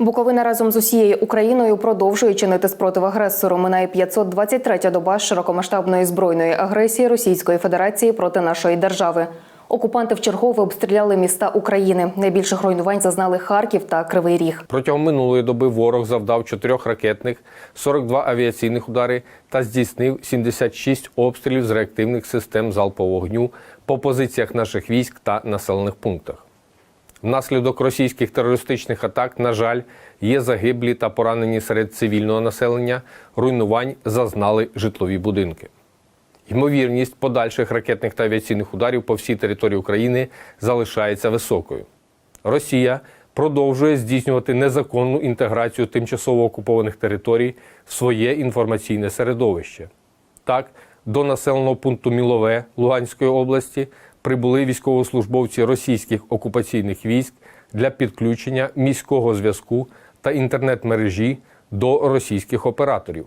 Буковина разом з усією Україною продовжує чинити спротив агресору. Минає 523-я доба широкомасштабної збройної агресії Російської Федерації проти нашої держави. Окупанти вчергове обстріляли міста України. Найбільших руйнувань зазнали Харків та Кривий Ріг. Протягом минулої доби ворог завдав 4 ракетних, 42 авіаційних удари та здійснив 76 обстрілів з реактивних систем залпового вогню по позиціях наших військ та населених пунктах. Внаслідок російських терористичних атак, на жаль, є загиблі та поранені серед цивільного населення. Руйнувань зазнали житлові будинки. Ймовірність подальших ракетних та авіаційних ударів по всій території України залишається високою. Росія продовжує здійснювати незаконну інтеграцію тимчасово окупованих територій в своє інформаційне середовище. Так, до населеного пункту Мілове Луганської області прибули військовослужбовці російських окупаційних військ для підключення міського зв'язку та інтернет-мережі до російських операторів.